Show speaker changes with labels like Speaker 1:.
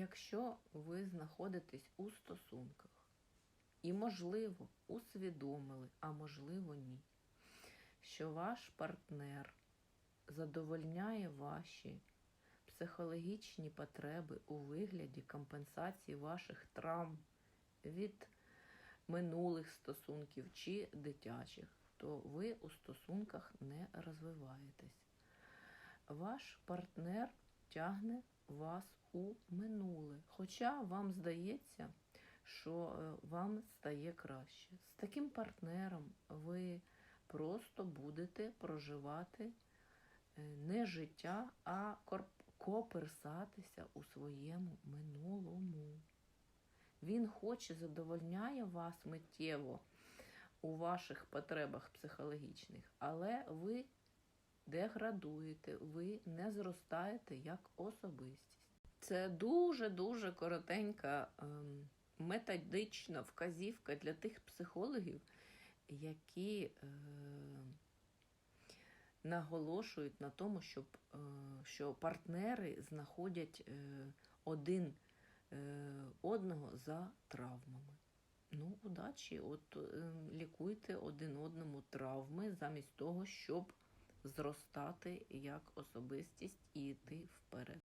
Speaker 1: Якщо ви знаходитесь у стосунках і, можливо, усвідомили, а можливо, ні, що ваш партнер задовольняє ваші психологічні потреби у вигляді компенсації ваших травм від минулих стосунків чи дитячих, то ви у стосунках не розвиваєтесь. Ваш партнер тягне вас у минуле, хоча вам здається, що е, вам стає краще. З таким партнером ви просто будете проживати е, не життя, а коперсатися у своєму минулому. Він хоче задовольняє вас миттєво у ваших потребах психологічних, але ви деградуєте, ви не зростаєте як особистість. Це дуже-дуже коротенька ем, методична вказівка для тих психологів, які е, наголошують на тому, щоб, е, що партнери знаходять е, один е, одного за травмами. Ну, удачі, от е, лікуйте один одному травми замість того, щоб зростати як особистість і йти вперед.